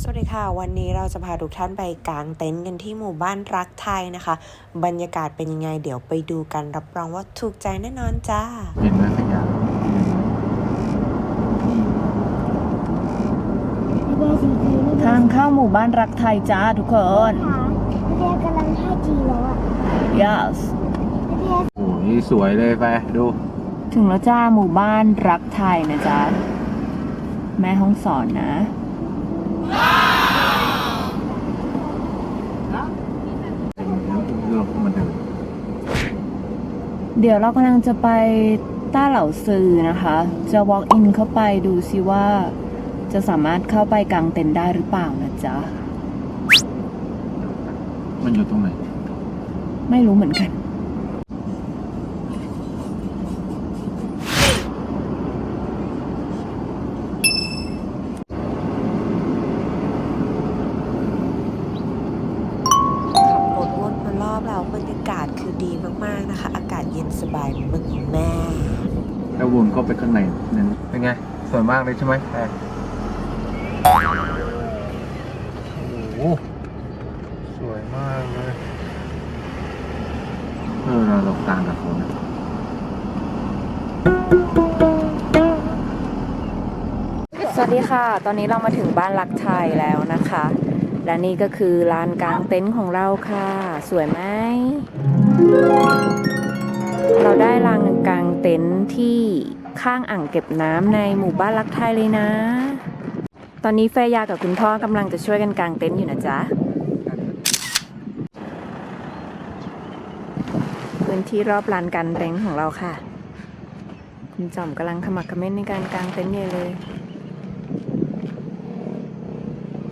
สวัสดีค่ะ วันนี้เราจะพาทุกท่านไปกางเต็นท์กันที่หมู่บ้านรักไทยนะคะ บรรยากาศเป็นยังไง เดี๋ยวไปดูกันรับรองว่าถูกใจแน่นอนจ้าเห็นไหมขยะพี่เบสีคือไม่ทางเข้าหมู่บ้านรักไทยจ้าทุกคนค่ะพี่เบกำลัง 5G แล้วอะ yes พี่เบโอ้ยสวยเลยไปดู ถึงแล้วจ้าหมู่บ้านรักไทยนะจ๊ะแม่ห้องสอนนะ เรามาเดินเดี๋ยวเรากำลังจะไปต้าเหล่าซือนะคะ จะ walk in เข้าไปดูซิว่าจะสามารถเข้าไปกางเต็นท์ได้หรือเปล่านะจ๊ะ มันอยู่ตรงไหน ไม่รู้เหมือนกันากาศเย็นสบายมากแม่แล้ววนเข้าไปข้างในนั้นเป็นไง สวยมากเลยใช่ไหมแพรโอ้โหสวยมากเลย เออเราเรากลางกับเขานะสวัสดีค่ะ ตอนนี้เรามาถึงบ้านรักไทยแล้วนะคะ และนี่ก็คือลานกลางเต็นท์ของเราค่ะ สวยไหม เราได้ลานกลางเต็นท์ที่ข้างอ่างเก็บน้ำในหมู่บ้านรักไทยเลยนะ ตอนนี้เฟยากับคุณพ่อกำลังจะช่วยกันกางเต็นท์อยู่นะจ๊ะ พื้นที่รอบลานกลางเต็นท์ของเราค่ะ คุณจอมกำลังขมักเขม้นในการกางเต็นท์ใหญ่เลย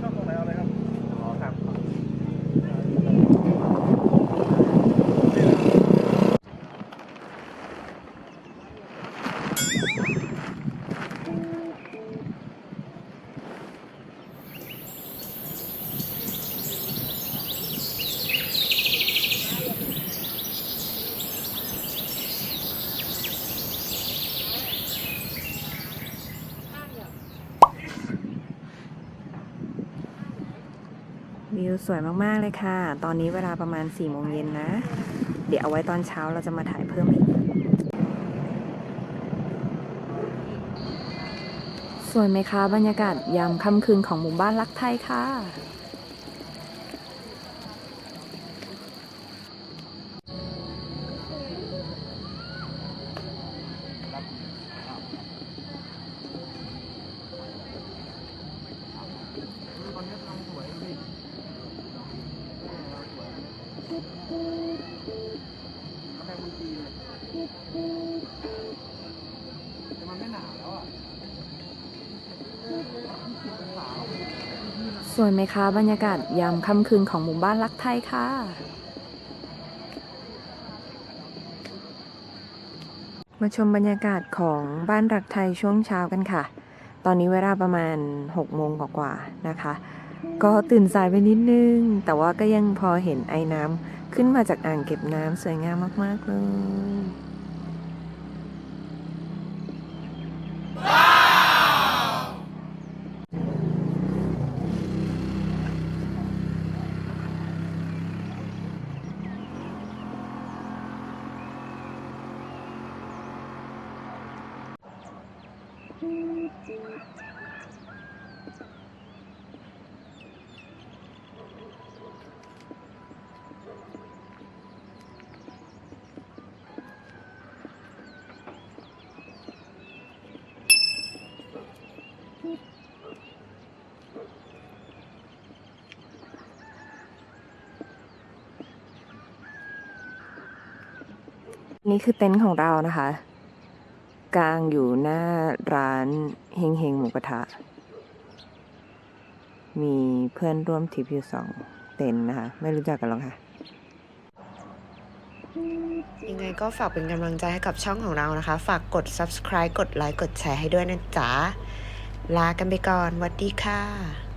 ชอบตรงไหนเอาเลยครับอ๋อครับ วิวสวยมาก ๆ เลยค่ะ ตอนนี้เวลาประมาณ4ี่โมงเย็นนะ เดี๋ยวเอาไว้ตอนเช้าเราจะมาถ่ายเพิ่มอีก สวยไหมคะ บรรยากาศยามค่ำคืนของหมู่บ้านรักไทยค่ะ วยไหมคะบรรยากาศยามค่ำคืนของหมู่บ้านรักไทยค่ะ มาชมบรรยากาศของบ้านรักไทยช่วงเช้ากันค่ะ ตอนนี้เวลาประมาณ6โมงกว่าๆนะคะ ก็ตื่นสายไปนิดนึง แต่ว่าก็ยังพอเห็นไอ้น้ำขึ้นมาจากอ่างเก็บน้ำสวยงามมาก ๆ เลย นี่คือเต็นท์ของเรานะคะ กลางอยู่หน้าร้านเฮงเฮงหมูกระทะ มีเพื่อนร่วมทริปอยู่สองเต็นนะคะ ไม่รู้จักกันหรอกค่ะ ยังไงก็ฝากเป็นกำลังใจให้กับช่องของเรานะคะ ฝากกด subscribe กดไลค์กดแชร์ให้ด้วยนะจ๊ะ ลากันไปก่อนสวัสดีค่ะ